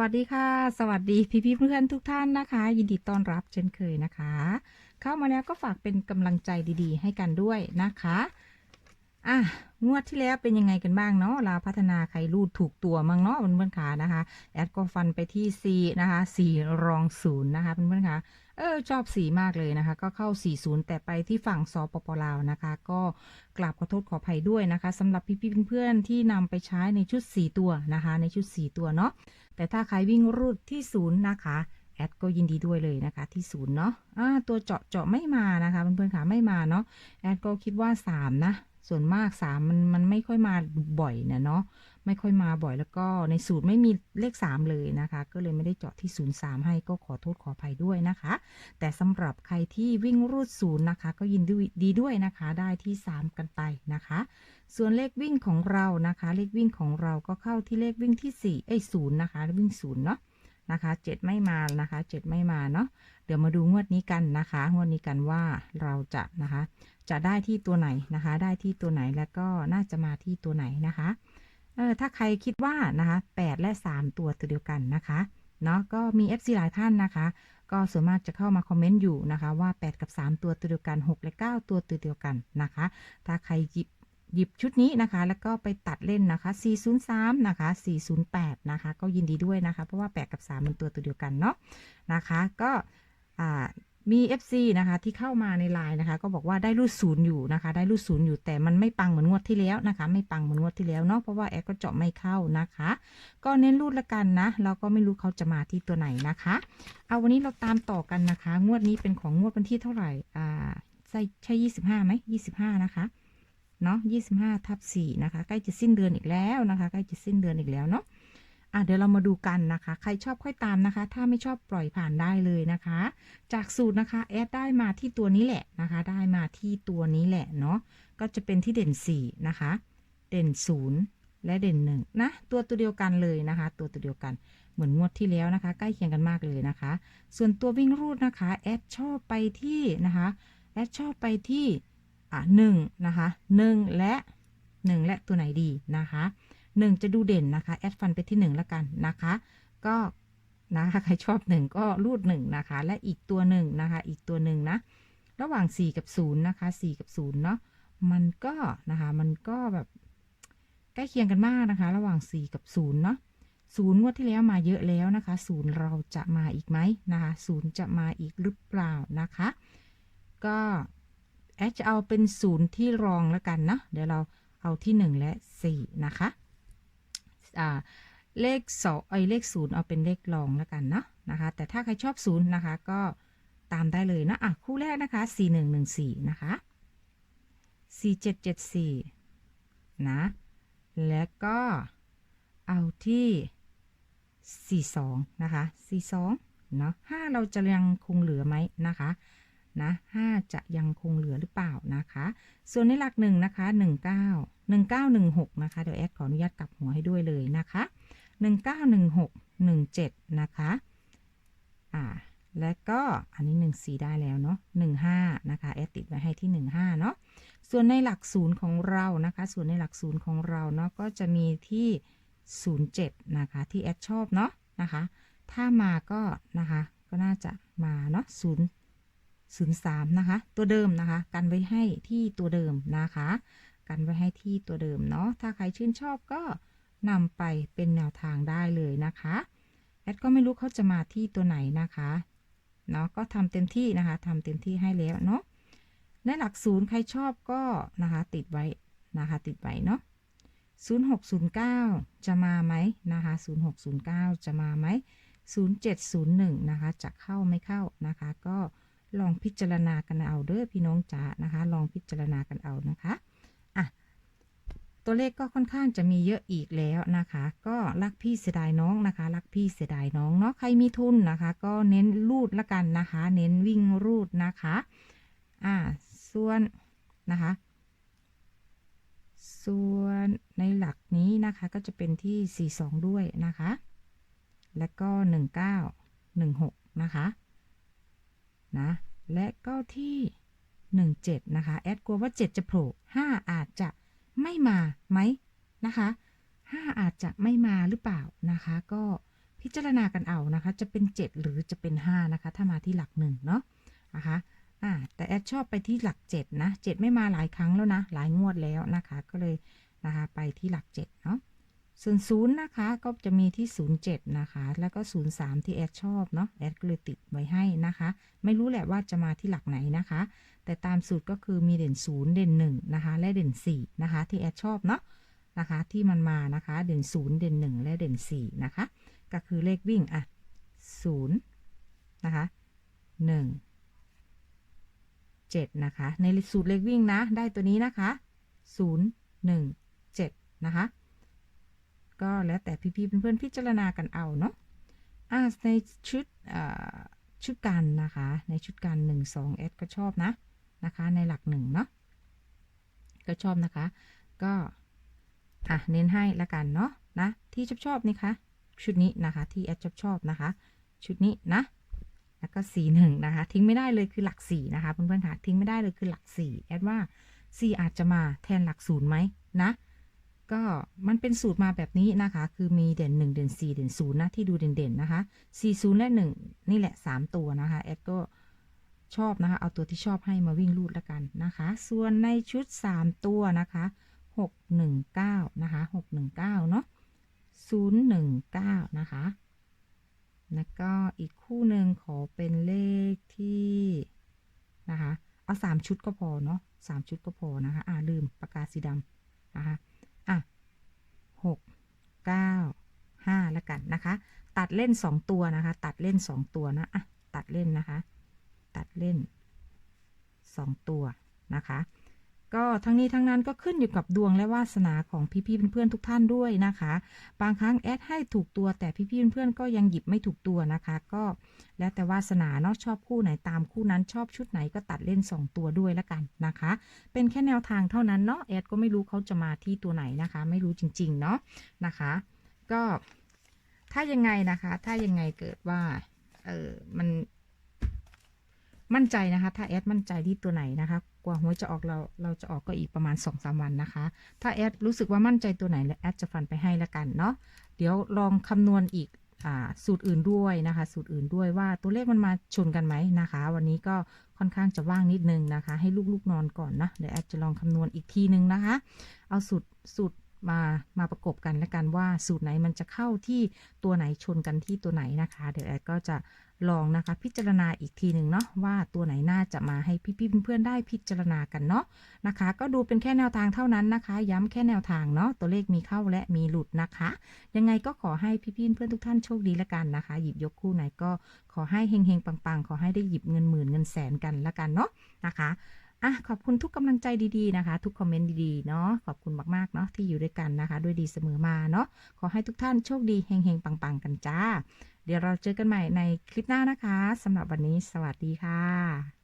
วัสดีค่ะ สวัสดีพี่พี่เพื่อนทุกท่านนะคะ ยินดีต้อนรับเช่นเคยนะคะ เข้ามาแล้วก็ฝากเป็นกำลังใจดีๆ ให้กันด้วยนะคะ อะงวดที่แล้วเป็นยังไงกันบ้างเนาะเราพัฒนาใครรูดถูกตัวมั้งเนาะเพื่อนๆขานะคะ แอดก็ฟันไปที่ C นะคะ 4 รองศูนย์นะคะเพื่อนๆคะเออชอบสีมากเลยนะคะ ก็เข้า 40 แต่ไปที่ฝั่งสปปลาวนะคะ ก็กราบขอโทษขออภัยด้วยนะคะสำหรับพี่ๆเพื่อนๆที่นำไปใช้ในชุด 4 ตัวนะคะ ในชุด 4 ตัวเนาะแต่ถ้าใครวิ่งรูดที่ศูนย์นะคะแอดก็ยินดีด้วยเลยนะคะที่ศูนย์เนาะอ่าตัวเจาะเจาะไม่มานะคะเพื่อนๆค่ะไม่มาเนาะแอดก็คิดว่า 3 นะ ส่วนมาก3มันมันไม่ค่อยมาบ่อยนะเนาะไม่ค่อยมาบ่อยแล้วก็ในสูตรไม่มีเลข 3 เลยนะคะ ก็เลยไม่ได้เจาะที่ 0 3 ให้ก็ขอโทษขออภัยด้วยนะคะ แต่สำหรับใครที่วิ่งรูดศูนย์นะคะ ก็ยินดีดีด้วยนะคะ ได้ที่ 3 กันไปนะคะ ส่วนเลขวิ่งของเรานะคะ เลขวิ่งของเราก็เข้าที่เลขวิ่งที่4เอ้ยศูนย์นะคะวิ่งศูนย์เนาะนะคะเจ็ดไม่มานะคะเจ็ดไม่มาเนาะเดี๋ยวมาดูงวดนี้กันนะคะ งวดนี้กันว่าเราจะนะคะ จะได้ที่ตัวไหนนะคะ ได้ที่ตัวไหนแล้วก็น่าจะมาที่ตัวไหนนะคะเออถ้าใครคิดว่านะคะ8และ 3 ตัวตัวเดียวกันนะคะเนาะก็มี FC หลายท่านนะคะ ก็ส่วนมากจะเข้ามาคอมเมนต์อยู่นะคะว่า 8 กับ 3 ตัวตัวเดียวกัน 6 และ 9 ตัวตัวเดียวกันนะคะ ถ้าใครหยิบหยิบชุดนี้นะคะ แล้วก็ไปตัดเล่นนะคะ 403 นะคะ 408 นะคะ ก็ยินดีด้วยนะคะ เพราะว่า 8 กับ 3 มันตัวตัวเดียวกันเนาะนะคะ ก็อ่า มี FC นะคะ ที่เข้ามาในไลน์นะคะ ก็บอกว่าได้รูดศูนย์อยู่นะคะ ได้รูดศูนย์อยู่แต่มันไม่ปังเหมือนงวดที่แล้วนะคะ ไม่ปังเหมือนงวดที่แล้วเนาะเพราะว่าแอดก็เจาะไม่เข้านะคะ ก็เน้นรูดละกันนะเราก็ไม่รู้เขาจะมาที่ตัวไหนนะคะ เอาวันนี้เราตามต่อกันนะคะ งวดนี้เป็นของงวดวันที่เท่าไหร่อ่าใช่ใช่ยี่สิบห้าไหมยี่สิบห้านะคะเนาะยี่สิบห้าทับสี่นะคะ ใกล้จะสิ้นเดือนอีกแล้วนะคะ ใกล้จะสิ้นเดือนอีกแล้วเนาะ อะเดี๋ยวเรามาดูกันนะคะ ใครชอบค่อยตามนะคะ ถ้าไม่ชอบปล่อยผ่านได้เลยนะคะ จากสูตรนะคะแอดได้มาที่ตัวนี้แหละนะคะ ได้มาที่ตัวนี้แหละเนาะก็จะเป็นที่เด่นสี่นะคะ เด่นศูนย์และเด่นหนึ่งนะตัวตัวเดียวกันเลยนะคะ ตัวตัวเดียวกันเหมือนงวดที่แล้วนะคะ ใกล้เคียงกันมากเลยนะคะ ส่วนตัววิ่งรูดนะคะแอดชอบไปที่นะคะแอดชอบไปที่อะหนึ่งนะคะหนึ่งและหนึ่งและตัวไหนดีนะคะ หนึ่งจะดูเด่นนะคะแอดฟันไปที่หนึ่งแล้วกันนะคะ ก็นะคะใครชอบหนึ่งก็รูดหนึ่งนะคะ และอีกตัวหนึ่งนะคะ อีกตัวหนึ่งนะ ระหว่าง 4 กับ 0 นะคะ 4 กับ 0 เนาะมันก็นะคะ มันก็แบบใกล้เคียงกันมากนะคะ ระหว่าง 4 กับ 0 เนาะศูนย์งวดที่แล้วมาเยอะแล้วนะคะศูนย์เราจะมาอีกไหมนะคะศูนย์จะมาอีกหรือเปล่านะคะ ก็แอดจะเอาเป็นศูนย์ที่รองแล้วกันเนาะเดี๋ยวเราเอาที่ 1 และ 4 นะคะ อ่าเลขสองไอเลขศูนย์เอาเป็นเลขรองแล้วกันเนาะนะคะ แต่ถ้าใครชอบศูนย์นะคะก็ตามได้เลยนะอะคู่แรกนะคะ4114นะคะ4774นะ แล้วก็เอาที่42นะคะ42เนาะ5เราจะยังคงเหลือไหมนะคะ นะ5จะยังคงเหลือหรือเปล่านะคะ ส่วนในหลักหนึ่งนะคะ19 1916นะคะเดี๋ยวแอดขออนุญาตกลับหัวให้ด้วยเลยนะคะ1916 17นะคะอ่าและก็อันนี้ 1 4 ได้แล้วเนาะ15นะคะแอดติดไว้ให้ที่ 15เนาะส่วนในหลักศูนย์ของเรานะคะ ส่วนในหลักศูนย์ของเราเนาะก็จะมีที่ 07นะคะที่แอดชอบเนาะนะคะ ถ้ามาก็นะคะก็น่าจะมาเนาะ0 03 นะคะ ตัวเดิมนะคะ กันไว้ให้ที่ตัวเดิมนะคะ กันไว้ให้ที่ตัวเดิมเนาะ ถ้าใครชื่นชอบก็นำไปเป็นแนวทางได้เลยนะคะ แอดก็ไม่รู้เขาจะมาที่ตัวไหนนะคะ เนาะ ก็ทำเต็มที่นะคะทำเต็มที่ให้แล้วเนาะ ในหลักศูนย์ใครชอบก็นะคะ ติดไว้นะคะ ติดไว้เนาะ0609 จะมาไหมนะคะ 0609 จะมาไหม0701 นะคะ จะเข้าไม่เข้านะคะ ก็ ลองพิจารณากันเอาเด้อพี่น้องจ๋านะคะ ลองพิจารณากันเอานะคะอะตัวเลขก็ค่อนข้างจะมีเยอะอีกแล้วนะคะ ก็รักพี่เสียดายน้องนะคะ รักพี่เสียดายน้องเนาะใครมีทุนนะคะ ก็เน้นรูดละกันนะคะ เน้นวิ่งรูดนะคะอ่าส่วนนะคะส่วนในหลักนี้นะคะก็จะเป็นที่ 42 ด้วยนะคะ และก็ 19 16 นะคะ นะ และก็ที่ 17 นะคะ แอดกลัวว่า 7 จะโผล่5อาจจะไม่มาไหมนะคะ 5 อาจจะไม่มาหรือเปล่านะคะ ก็พิจารณากันเอานะคะ จะเป็น 7 หรือจะเป็น 5 นะคะ ถ้ามาที่หลักหนึ่งเนาะนะคะอ่าแต่แอดชอบไปที่หลัก 7 นะ 7 ไม่มาหลายครั้งแล้วนะ หลายงวดแล้วนะคะ ก็เลยนะคะ ไปที่หลัก 7 เนาะ ส่วนศูนย์นะคะก็จะมีที่ 07 นะคะ แล้วก็ 03 ที่แอดชอบเนาะแอดก็เลยติดไว้ให้นะคะ ไม่รู้แหละว่าจะมาที่หลักไหนนะคะ แต่ตามสูตรก็คือมีเด่น 0 เด่น 1 นะคะ และเด่น 4 นะคะ ที่แอดชอบเนาะนะคะ ที่มันมานะคะ เด่น 0 เด่น 1 และเด่น 4 นะคะ ก็คือเลขวิ่งอะ0นะคะ 1 7 นะคะ ในสูตรเลขวิ่งนะ ได้ตัวนี้นะคะ 0 1 7 นะคะ ก็แล้วแต่พี่ๆเพื่อนๆพิจารณากันเอาเนาะอ่าในชุดอ่าชุดกันนะคะ ในชุดกัน1 2เอสก็ชอบนะนะคะในหลักหนึ่งเนาะก็ชอบนะคะ ก็อะเน้นให้ละกันเนาะนะที่ชอบชอบนี่คะชุดนี้นะคะที่แอดชอบชอบนะคะ ชุดนี้นะแล้วก็สีหนึ่งนะคะ ทิ้งไม่ได้เลยคือหลักสี่นะคะเพื่อนๆค่ะทิ้งไม่ได้เลยคือหลักสี่แอดว่าสี่อาจจะมาแทนหลักศูนย์ไหมนะ ก็มันเป็นสูตรมาแบบนี้นะคะ คือมีเด่น 1 เด่น 4 เด่น 0 นะ ที่ดูเด่นๆนะคะ 4 0 และ 1 นี่แหละ 3 ตัวนะคะแอดก็ชอบนะคะ เอาตัวที่ชอบให้มาวิ่งรูดแล้วกันนะคะ ส่วนในชุด 3 ตัวนะคะ 619 นะคะ 619 เนาะ019 นะคะ แล้วก็อีกคู่หนึ่งขอเป็นเลขที่นะคะ เอาสามชุดก็พอเนาะสามชุดก็พอนะคะ อ่าลืมปากกาสีดำนะคะ อะหกเก้าห้าแล้วกันนะคะ ตัดเล่นสองตัวนะคะ ตัดเล่นสองตัวนะอะตัดเล่นนะคะ ตัดเล่นสองตัวนะคะ ก็ทั้งนี้ทั้งนั้นก็ขึ้นอยู่กับดวงและวาสนาของพี่ๆเพื่อนๆทุกท่านด้วยนะคะ บางครั้งแอดให้ถูกตัวแต่พี่ๆเพื่อนๆก็ยังหยิบไม่ถูกตัวนะคะ ก็แล้วแต่วาสนาเนาะชอบคู่ไหนตามคู่นั้นชอบชุดไหนก็ตัดเล่น 2 ตัวด้วยละกันนะคะ เป็นแค่แนวทางเท่านั้นเนาะแอดก็ไม่รู้เขาจะมาที่ตัวไหนนะคะ ไม่รู้จริงๆเนาะนะคะ ก็ถ้ายังไงนะคะ ถ้ายังไงเกิดว่าเออมัน มั่นใจนะคะ ถ้าแอดมั่นใจที่ตัวไหนนะคะ กว่าหวยจะออกเราเราจะออกก็อีกประมาณ2อสวันนะคะ ถ้าแอดรู้สึกว่ามั่นใจตัวไหนแล้วแอดจะฟันไปให้ละกันเนาะเดี๋ยวลองคำนวณอีกอสูตรอื่นด้วยนะคะ สูตรอื่นด้วยว่าตัวเลขมันมาชนกันไหมนะคะ วันนี้ก็ค่อนข้างจะว่างนิดนึงนะคะ ให้ลูกๆนอนก่อนนะเดี๋ยวแอดจะลองคำนวณอีกทีนึงนะคะ เอาสูตรสูตรมามาประกบกันแล้วกันว่าสูตรไหนมันจะเข้าที่ตัวไหนชนกันที่ตัวไหนนะคะ เดี๋ยวแอดก็จะ ลองนะคะ พิจารณาอีกทีหนึ่งเนาะว่าตัวไหนน่าจะมาให้พี่ๆเพื่อนๆได้พิจารณากันเนาะนะคะ ก็ดูเป็นแค่แนวทางเท่านั้นนะคะ ย้ำแค่แนวทางเนาะตัวเลขมีเข้าและมีหลุดนะคะ ยังไงก็ขอให้พี่ๆเพื่อนทุกท่านโชคดีละกันนะคะ หยิบยกคู่ไหนก็ขอให้เฮงๆปังๆ ขอให้ได้หยิบเงินหมื่นเงินแสนกันละกันเนาะนะคะอะขอบคุณทุกกำลังใจดีๆนะคะ ทุกคอมเมนต์ดีๆเนาะขอบคุณมากๆเนาะที่อยู่ด้วยกันนะคะ ด้วยดีเสมอมาเนาะขอให้ทุกท่านโชคดีเฮงๆปังๆกันจ้า เดี๋ยวเราเจอกันใหม่ในคลิปหน้านะคะสำหรับวันนี้สวัสดีค่ะ